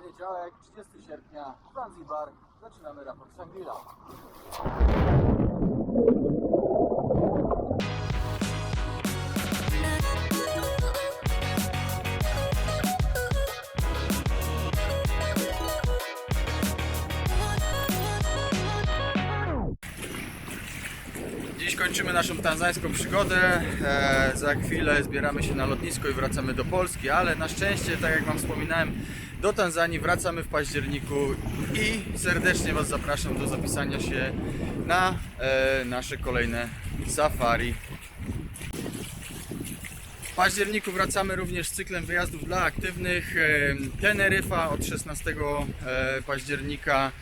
Poniedziałek, 30 sierpnia, Zanzibar. Zaczynamy raport Shangri-La. Dziś kończymy naszą tanzańską przygodę. E, za chwilę zbieramy się na lotnisko i wracamy do Polski, ale na szczęście, tak jak Wam wspominałem, do Tanzanii wracamy w październiku i serdecznie Was zapraszam do zapisania się na e, nasze kolejne safari. W październiku wracamy również z cyklem wyjazdów dla aktywnych. E, Teneryfa od 16 e, października.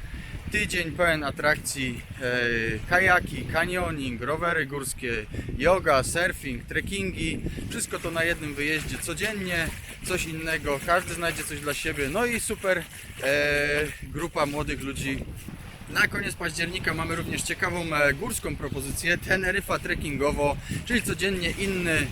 Tydzień pełen atrakcji, e, kajaki, kanioning, rowery górskie, yoga, surfing, trekkingi. Wszystko to na jednym wyjeździe codziennie, coś innego, każdy znajdzie coś dla siebie. No i super e, grupa młodych ludzi na koniec października mamy również ciekawą e, górską propozycję Teneryfa trekkingowo, czyli codziennie inny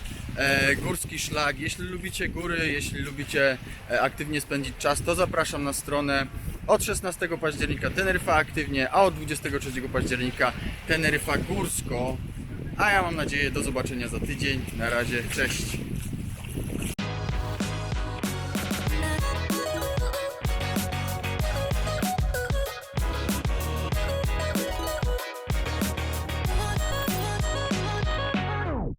górski szlak. Jeśli lubicie góry, jeśli lubicie aktywnie spędzić czas, to zapraszam na stronę od 16 października Teneryfa aktywnie, a od 23 października Teneryfa górsko. A ja mam nadzieję do zobaczenia za tydzień. Na razie, cześć.